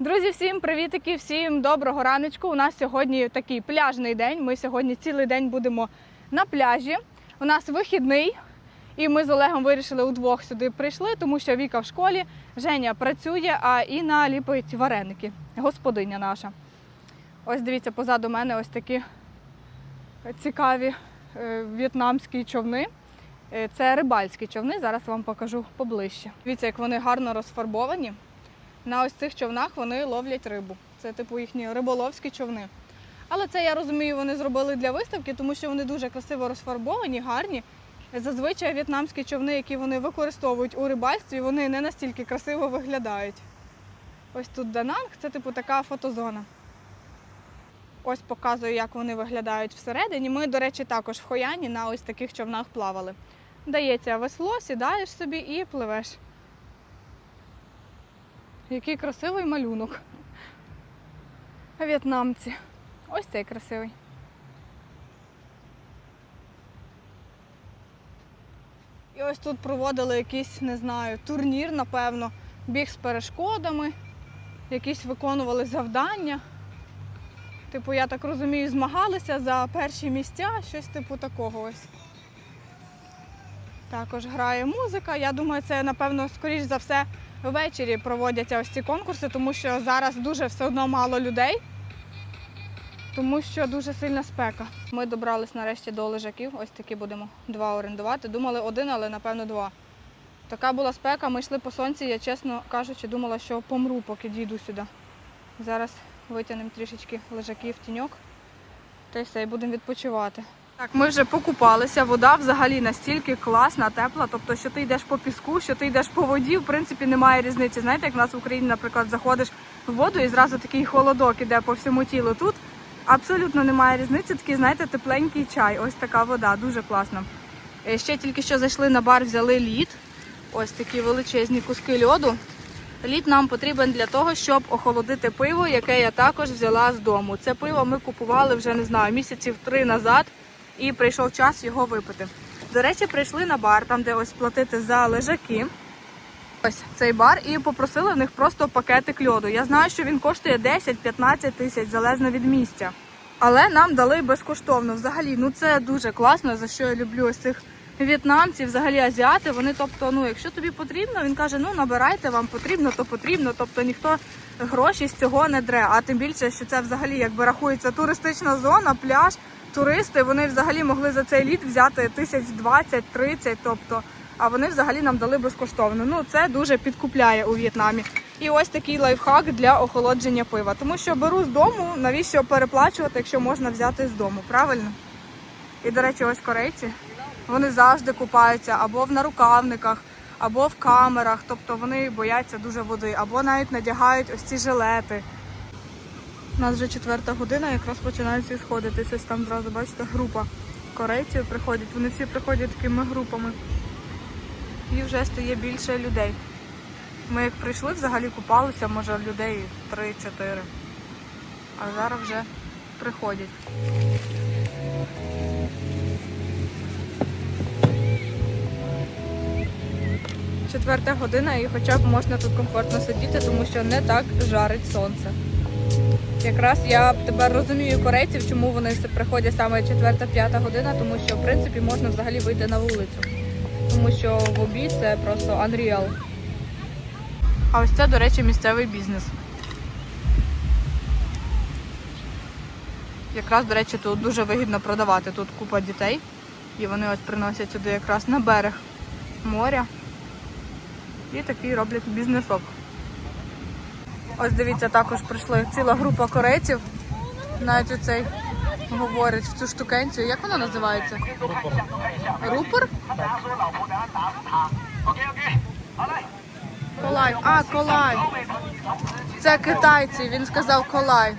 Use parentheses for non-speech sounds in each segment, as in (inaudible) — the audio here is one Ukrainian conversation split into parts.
Друзі, всім привітики, всім доброго раночку. У нас сьогодні такий пляжний день. Ми сьогодні цілий день будемо на пляжі. У нас вихідний, і ми з Олегом вирішили удвох сюди прийшли, тому що Віка в школі, Женя працює, а Інна ліпить вареники. Господиня наша. Ось дивіться, позаду мене ось такі цікаві е, в'єтнамські човни. Е, Це рибальські човни. Зараз вам покажу поближче. Дивіться, як вони гарно розфарбовані. На ось цих човнах вони ловлять рибу. Це типу їхні риболовські човни. Але це я розумію, вони зробили для виставки, тому що вони дуже красиво розфарбовані, гарні. Зазвичай в'єтнамські човни, які вони використовують у рибальстві, вони не настільки красиво виглядають. Ось тут Дананг, це типу така фотозона. Ось показую, як вони виглядають всередині. Ми, до речі, також в Хояні на ось таких човнах плавали. Дається весло, сідаєш собі і пливеш. Який красивий малюнок. В'єтнамці. Ось цей красивий. І ось тут проводили якийсь, не знаю, турнір, напевно, біг з перешкодами, якісь виконували завдання. Типу, я так розумію, змагалися за перші місця, щось типу такого ось. Також грає музика. Я думаю, це, напевно, скоріш за все, ввечері проводяться ось ці конкурси, тому що зараз дуже все одно мало людей, тому що дуже сильна спека. Ми добрались нарешті до лежаків, ось такі будемо два орендувати. Думали один, але напевно два. Така була спека, ми йшли по сонці, я чесно кажучи, думала, що помру, поки дійду сюди. Зараз витягнемо трішечки лежаків тіньок та й все, і будемо відпочивати. Так, ми вже покупалися. Вода взагалі настільки класна, тепла. Тобто, що ти йдеш по піску, що ти йдеш по воді, в принципі, немає різниці. Знаєте, як в нас в Україні, наприклад, заходиш в воду і зразу такий холодок іде по всьому тілу. Тут абсолютно немає різниці. Такий, знаєте, тепленький чай. Ось така вода, дуже класна. Е, Ще тільки що зайшли на бар, взяли лід. Ось такі величезні куски льоду. Лід нам потрібен для того, щоб охолодити пиво, яке я також взяла з дому. Це пиво ми купували вже не знаю місяців три назад, і прийшов час його випити. До речі, прийшли на бар, там де ось платити за лежаки. Ось цей бар, і попросили в них просто пакетик льоду. Я знаю, що він коштує 10-15 тисяч залежно від місця. Але нам дали безкоштовно. Взагалі, ну це дуже класно, за що я люблю ось цих в'єтнамці, взагалі азіати. Вони, тобто, ну якщо тобі потрібно, він каже, ну набирайте, вам потрібно, то потрібно. Тобто ніхто гроші з цього не дре. А тим більше, що це взагалі якби рахується туристична зона, пляж. Туристи вони взагалі могли за цей літ взяти тисяч 20-30, тобто, а вони взагалі нам дали безкоштовно. Ну це дуже підкупляє у В'єтнамі. І ось такий лайфхак для охолодження пива. Тому що беру з дому, навіщо переплачувати, якщо можна взяти з дому, правильно? І, до речі, ось корейці. Вони завжди купаються або в нарукавниках, або в камерах. Тобто вони бояться дуже води, або навіть надягають ось ці жилети. У нас вже четверта година, якраз починають всі сходитись. Ось там зразу, бачите, група корейців приходять. Вони всі приходять такими групами. І вже стає більше людей. Ми як прийшли, взагалі купалися, може людей 3-4. А зараз вже приходять. Четверта година і хоча б можна тут комфортно сидіти, тому що не так жарить сонце. Якраз я тепер розумію корейців, чому вони приходять саме четверта-п'ята година, тому що в принципі можна взагалі вийти на вулицю. Тому що в обід це просто unreal. А ось це, до речі, місцевий бізнес. Якраз, до речі, тут дуже вигідно продавати. Тут купа дітей. І вони ось приносять сюди якраз на берег моря. І такий роблять бізнесок. Ось дивіться, також прийшла ціла група корейців. Навіть оцей говорить в цю штукенцію. Як вона називається? Рупор? Колай. А, колай. Це китайці, він сказав колай.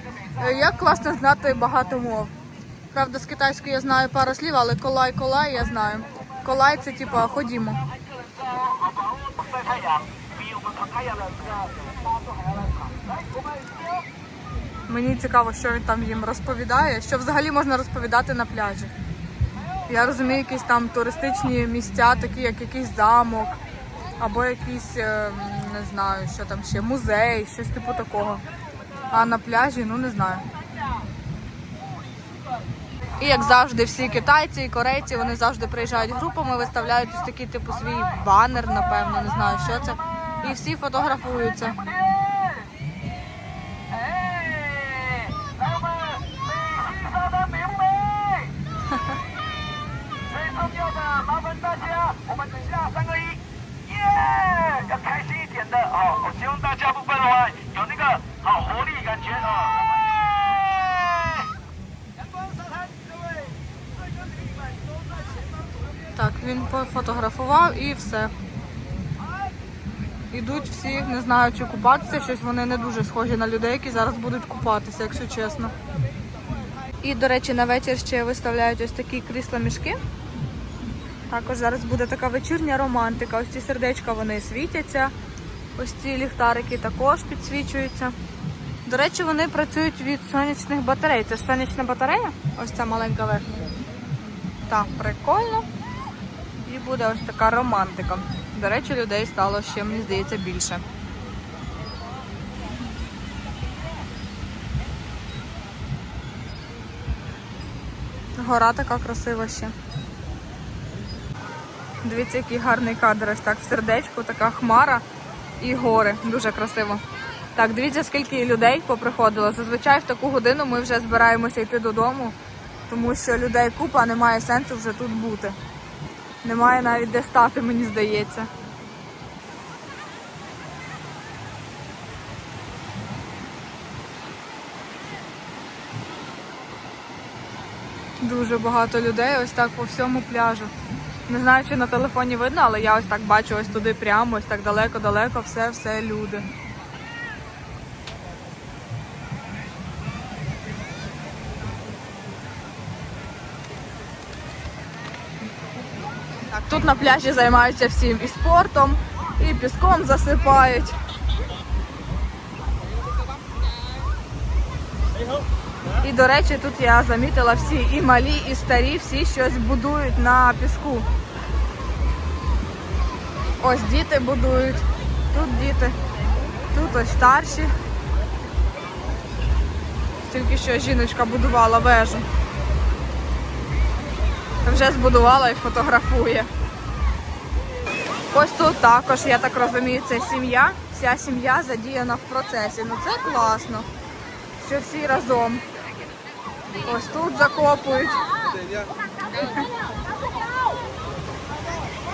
Е, Як класно знати багато мов. Правда, з китайської я знаю пару слів, але колай, колай я знаю. Колай це типа ходімо. Мені цікаво, що він там їм розповідає, що взагалі можна розповідати на пляжі. Я розумію, якісь там туристичні місця, такі як якийсь замок, або якісь ем, не знаю, що там ще, музей, щось типу такого. А на пляжі, ну не знаю. І як завжди, всі китайці і корейці вони завжди приїжджають групами, виставляють ось такий типу свій банер, напевно, не знаю, що це. І всі фотографуються. 하는 Так, він пофотографував і все. Ідуть всі, не знаю, чи купатися, щось вони не дуже схожі на людей, які зараз будуть купатися, якщо чесно. І, до речі, на вечір ще виставляють ось такі крісла-мішки. Також зараз буде така вечірня романтика. Ось ці сердечка вони світяться. Ось ці ліхтарики також підсвічуються. До речі, вони працюють від сонячних батарей. Це сонячна батарея? Ось ця маленька верхня. Так, прикольно. І буде ось така романтика. До речі, людей стало ще, мені здається, більше. Гора така красива ще. Дивіться, який гарний кадр. Ось так в сердечку, така хмара і гори. Дуже красиво. Так, дивіться, скільки людей поприходило. Зазвичай в таку годину ми вже збираємося йти додому, тому що людей купа, немає сенсу вже тут бути. Немає навіть де стати, мені здається. Дуже багато людей ось так по всьому пляжу. Не знаю, чи на телефоні видно, але я ось так бачу ось туди прямо, ось так далеко-далеко, все-все люди. Тут на пляжі займаються всім і спортом, і піском засипають. І, до речі, тут я замітила всі і малі, і старі, всі щось будують на піску. Ось діти будують, тут діти, тут ось старші. Тільки що жіночка будувала вежу. Вже збудувала і фотографує. Ось тут також, я так розумію, це сім'я. Вся сім'я задіяна в процесі. Ну це класно, що всі разом. Ось тут закопують.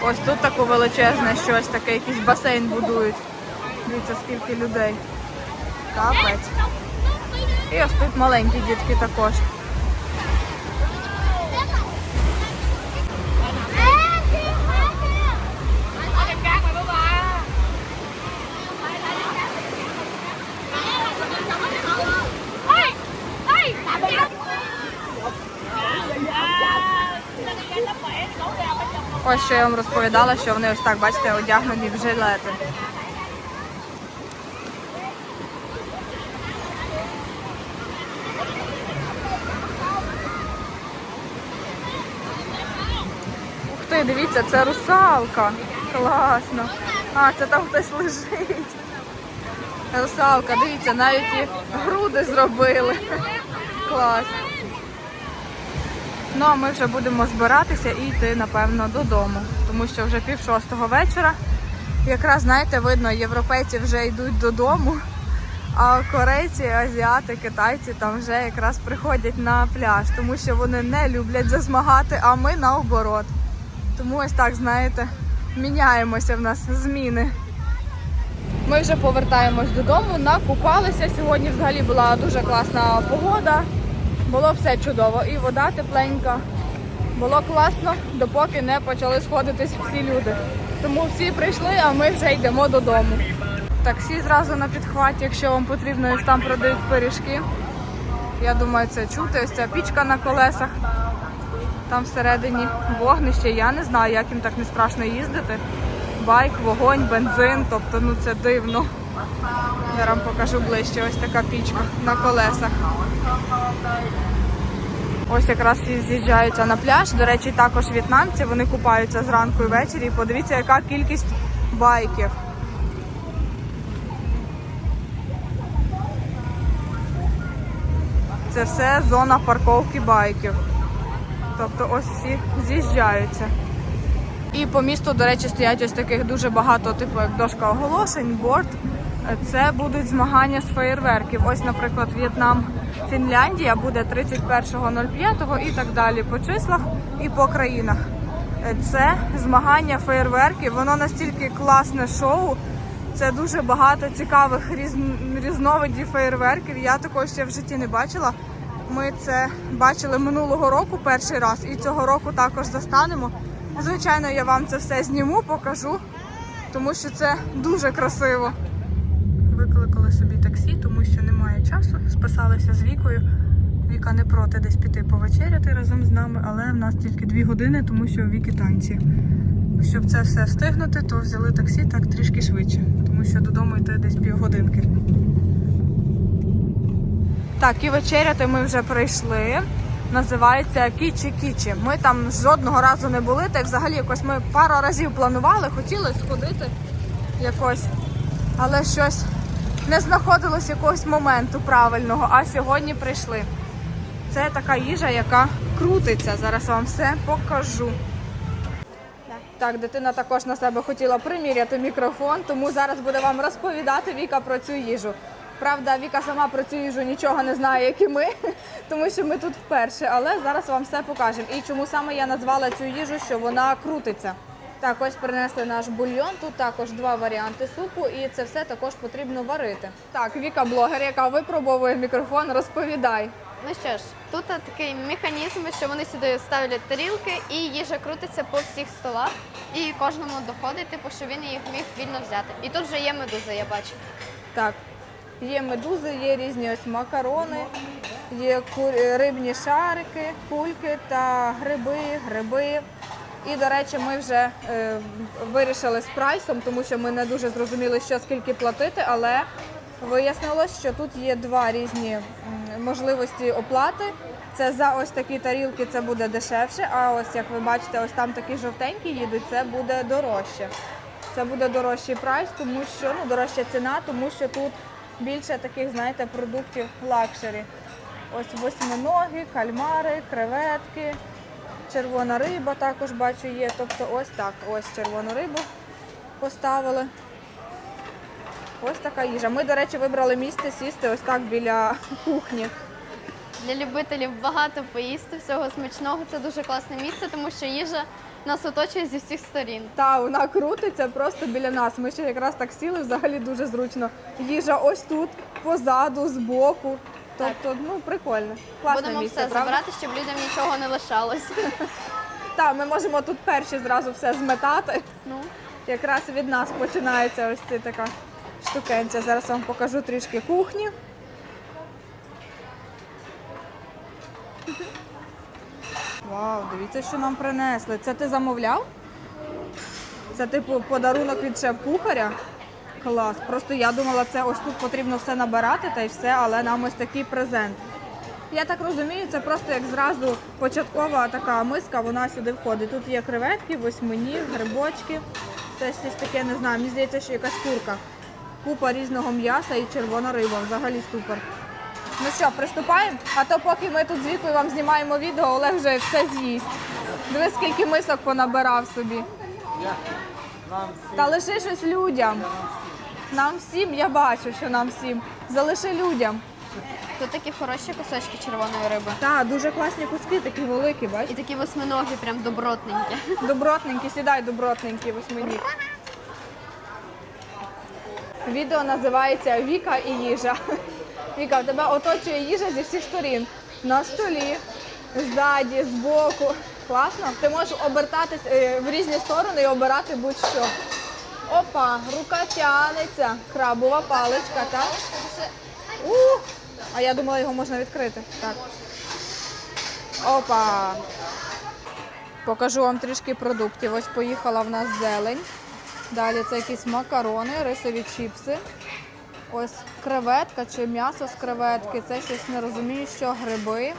Ось тут таке величезне щось, таке якийсь басейн будують. Дивіться, скільки людей. Капець. І ось тут маленькі дітки також. Ось що я вам розповідала, що вони ось так, бачите, одягнені в жилети. Ух ти, дивіться, це русалка. Класно. А, це там хтось лежить. Русалка, дивіться, навіть і груди зробили. Клас. Ну а ми вже будемо збиратися і йти, напевно, додому, тому що вже пів шостого вечора. Якраз, знаєте, видно, європейці вже йдуть додому, а корейці, азіати, китайці там вже якраз приходять на пляж, тому що вони не люблять засмагати, а ми наоборот. Тому ось так, знаєте, міняємося в нас зміни. Ми вже повертаємось додому, накупалися. Сьогодні взагалі була дуже класна погода. Було все чудово. І вода тепленька. Було класно, допоки не почали сходитись всі люди. Тому всі прийшли, а ми вже йдемо додому. Таксі зразу на підхваті, якщо вам потрібно, ось там продають пиріжки. Я думаю, це чути. Ось ця пічка на колесах. Там всередині вогнище. Я не знаю, як їм так не страшно їздити. Байк, вогонь, бензин, тобто ну це дивно. Я вам покажу ближче. Ось така пічка на колесах. Ось якраз і з'їжджаються на пляж. До речі, також в'єтнамці вони купаються зранку і ввечері. Подивіться, яка кількість байків. Це все зона парковки байків. Тобто ось всі з'їжджаються. І по місту, до речі, стоять ось таких дуже багато, типу як дошка оголошень, борт. Це будуть змагання з феєрверків. Ось, наприклад, В'єтнам, Фінляндія буде 31.05 і так далі по числах і по країнах. Це змагання феєрверків. Воно настільки класне шоу. Це дуже багато цікавих різ- різновидів феєрверків. Я такого ще в житті не бачила. Ми це бачили минулого року перший раз, і цього року також застанемо. Звичайно, я вам це все зніму, покажу, тому що це дуже красиво. Собі таксі, тому що немає часу. Списалися з Вікою. Віка не проти десь піти повечеряти разом з нами, але в нас тільки дві години, тому що у Віки танці. Щоб це все встигнути, то взяли таксі так трішки швидше, тому що додому йти десь півгодинки. Так, і вечеряти ми вже прийшли. Називається Кічі Кічі. Ми там жодного разу не були, та взагалі якось ми пару разів планували, хотіли сходити якось, але щось не знаходилось якогось моменту правильного, а сьогодні прийшли. Це така їжа, яка крутиться. Зараз вам все покажу. Так, дитина також на себе хотіла приміряти мікрофон, тому зараз буде вам розповідати Віка про цю їжу. Правда, Віка сама про цю їжу нічого не знає, як і ми, (laughs) тому що ми тут вперше, але зараз вам все покажемо. І чому саме я назвала цю їжу, що вона крутиться. Так, ось принесли наш бульйон. Тут також два варіанти супу, і це все також потрібно варити. Так, Віка блогер, яка випробовує мікрофон, розповідай. Ну що ж, тут такий механізм, що вони сюди ставлять тарілки, і їжа крутиться по всіх столах, і кожному доходить, типу, що він їх міг вільно взяти. І тут вже є медуза, я бачу. Так, є медузи, є різні ось макарони, є рибні шарики, кульки та гриби, гриби. І, до речі, ми вже е, вирішили з прайсом, тому що ми не дуже зрозуміли, що скільки платити, але вияснилось, що тут є два різні можливості оплати. Це за ось такі тарілки це буде дешевше, а ось як ви бачите, ось там такі жовтенькі їдуть, це буде дорожче. Це буде дорожчий прайс, тому що ну дорожча ціна, тому що тут більше таких, знаєте, продуктів лакшері. Ось восьминоги, кальмари, креветки, червона риба також бачу є. Тобто ось так, ось червону рибу поставили. Ось така їжа. Ми, до речі, вибрали місце сісти ось так біля кухні. Для любителів багато поїсти, всього смачного. Це дуже класне місце, тому що їжа нас оточує зі всіх сторін. Та вона крутиться просто біля нас. Ми ще якраз так сіли, взагалі дуже зручно. Їжа ось тут, позаду, збоку. Тобто, ну прикольно. Класне Будемо місце, все правда? забирати, щоб людям нічого не лишалось. Так, ми можемо тут перші зразу все зметати. Ну, Якраз від нас починається ось ця така штукенця. Зараз вам покажу трішки кухні. Вау, дивіться, що нам принесли. Це ти замовляв? Це типу подарунок від шеф-кухаря. Клас. Просто я думала, це ось тут потрібно все набирати та й все, але нам ось такий презент. Я так розумію, це просто як зразу початкова така миска, вона сюди входить. Тут є креветки, восьминіг, грибочки. Це щось таке, не знаю. Мені здається, що якась курка. Купа різного м'яса і червона риба. Взагалі супер. Ну що, приступаємо? А то поки ми тут з Вікою вам знімаємо відео, Олег вже все з'їсть. Диви, скільки мисок понабирав собі. Та лиши щось людям. Нам всім, я бачу, що нам всім. Залиши людям. тут такі хороші кусочки червоної риби. Так, дуже класні куски, такі великі, бачиш? І такі восьминоги, прям добротненькі. Добротненькі, сідай, добротненькі, восьминіг. Відео називається Віка і їжа. Віка, в тебе оточує їжа зі всіх сторін. На столі, ззаді, збоку. Класно? Ти можеш обертатись е, в різні сторони і обирати будь-що. Опа, рука тянеться. Крабова паличка, так? Ух! А я думала, його можна відкрити. Так. Опа. Покажу вам трішки продуктів. Ось поїхала в нас зелень. Далі це якісь макарони, рисові чіпси. Ось креветка чи м'ясо з креветки. Це щось не розумію, що гриби.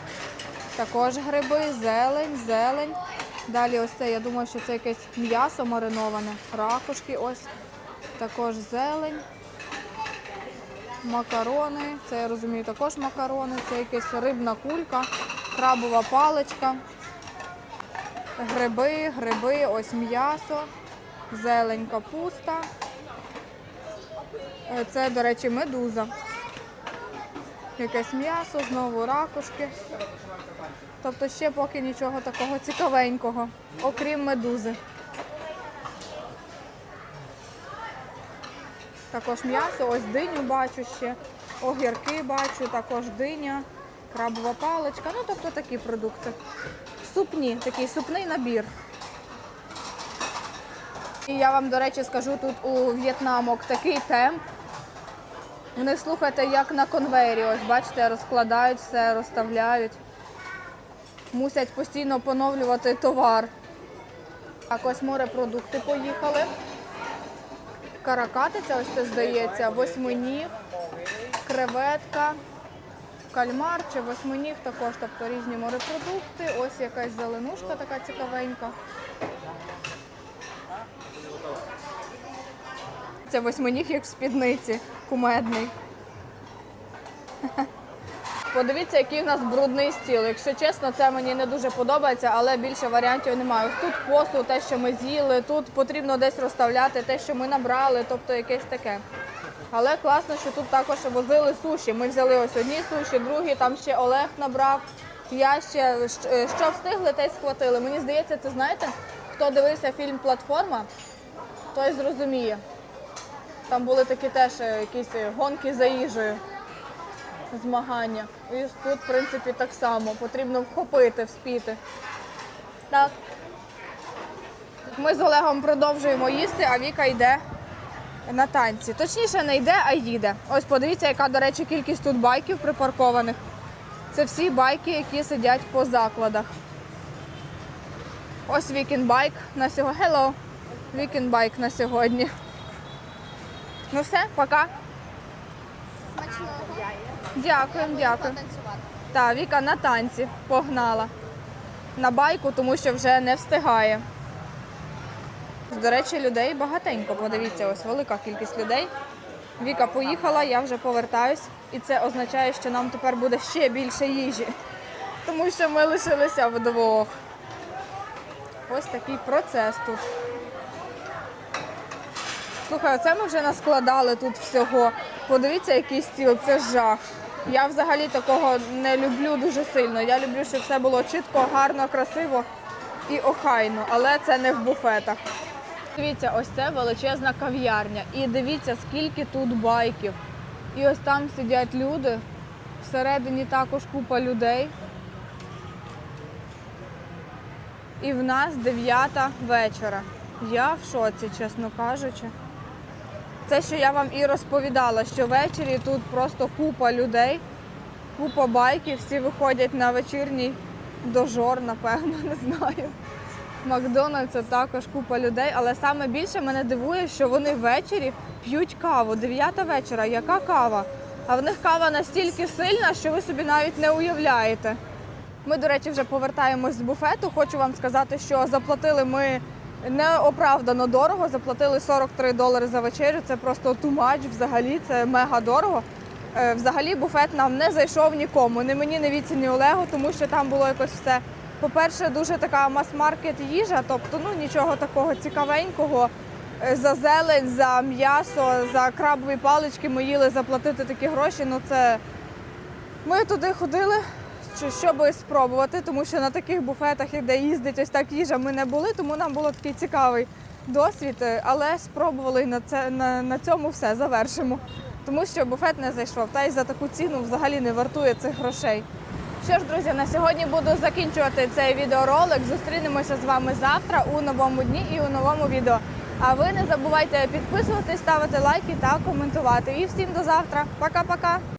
Також гриби, зелень, зелень. Далі ось це, я думаю, що це якесь м'ясо мариноване. Ракушки ось. Також зелень. макарони. Це я розумію також макарони. Це якась рибна кулька, крабова паличка, гриби, гриби, ось м'ясо, зелень капуста. Е, Це, до речі, медуза. Якесь м'ясо, знову ракушки. Тобто ще поки нічого такого цікавенького, окрім медузи. Також м'ясо, ось диню бачу ще, огірки бачу, також диня, крабова паличка, ну тобто такі продукти. Супні, такий супний набір. І я вам, до речі, скажу, тут у В'єтнамок такий темп. Вони слухайте, як на конвейері. Ось бачите, розкладають все, розставляють. Мусять постійно поновлювати товар. Так, ось морепродукти поїхали. Каракатиця, ось це здається, восьминіг, креветка, кальмар чи восьминіг також, тобто різні морепродукти. Ось якась зеленушка така цікавенька. Це восьминіг як в спідниці, кумедний. Подивіться, який в нас брудний стіл. Якщо чесно, це мені не дуже подобається, але більше варіантів немає. Ось тут посуд, те, що ми з'їли, тут потрібно десь розставляти те, що ми набрали, тобто якесь таке. Але класно, що тут також возили суші. Ми взяли ось одні суші, другі, там ще Олег набрав. Я ще е, що встигли, те й схватили. Мені здається, це знаєте, хто дивився фільм Платформа, той зрозуміє. Там були такі теж е, якісь гонки за їжею змагання. І тут, в принципі, так само. Потрібно вхопити, вспіти. Так. Ми з Олегом продовжуємо їсти, а Віка йде на танці. Точніше, не йде, а їде. Ось подивіться, яка, до речі, кількість тут байків припаркованих. Це всі байки, які сидять по закладах. Ось Вікін байк на сьогодні. Hello! Вікін байк на сьогодні. Ну все, пока. Смачного. Дякуємо, дякую. Та Віка на танці погнала на байку, тому що вже не встигає. До речі, людей багатенько. Подивіться, ось велика кількість людей. Віка поїхала, я вже повертаюсь, і це означає, що нам тепер буде ще більше їжі, тому що ми лишилися вдвох. Ось такий процес тут. Слухай, оце ми вже наскладали тут всього. Подивіться, який стіл, це жах. Я взагалі такого не люблю дуже сильно. Я люблю, щоб все було чітко, гарно, красиво і охайно, але це не в буфетах. Дивіться, ось це величезна кав'ярня. І дивіться, скільки тут байків. І ось там сидять люди. Всередині також купа людей. І в нас 9 вечора. Я в шоці, чесно кажучи. Це, що я вам і розповідала, що ввечері тут просто купа людей, купа байків, всі виходять на вечірній дожор, напевно, (laughs) не знаю. Макдональдс також купа людей, але саме більше мене дивує, що вони ввечері п'ють каву. Дев'ята вечора, яка кава? А в них кава настільки сильна, що ви собі навіть не уявляєте. Ми, до речі, вже повертаємось з буфету. Хочу вам сказати, що заплатили ми неоправдано дорого. Заплатили 43 долари за вечерю. Це просто тумач. Взагалі це мега дорого. Е, Взагалі буфет нам не зайшов нікому, ні мені, ні Віці, ні Олегу, тому що там було якось все. По-перше, дуже така мас-маркет їжа, тобто ну нічого такого цікавенького. Е, За зелень, за м'ясо, за крабові палички ми їли заплатити такі гроші. Ну це ми туди ходили, щоб спробувати, тому що на таких буфетах, де їздить ось так їжа, ми не були, тому нам було такий цікавий досвід. Е, Але спробували на це на, на цьому все завершимо. Тому що буфет не зайшов. Та й за таку ціну взагалі не вартує цих грошей. Що ж, друзі, на сьогодні буду закінчувати цей відеоролик. Зустрінемося з вами завтра у новому дні і у новому відео. А ви не забувайте підписуватись, ставити лайки та коментувати. І всім до завтра. Пока-пока.